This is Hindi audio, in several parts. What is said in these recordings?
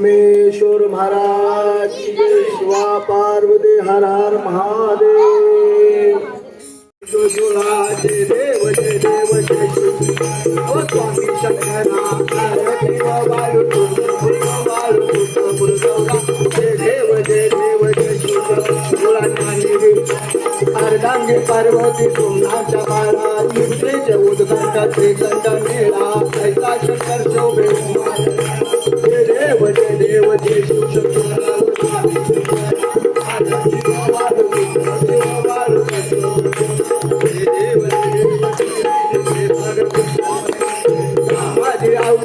सोमेश्वर महाराज स्वा पार्वती हर हर महादेव। जो देव, जय देव, जय ओ स्वामी शंकरा पार्वती बालू बालू जय देव जय देव जय अर्धांगी पार्वती महाराज उद्घाटा शंकर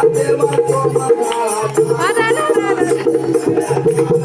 Thank you.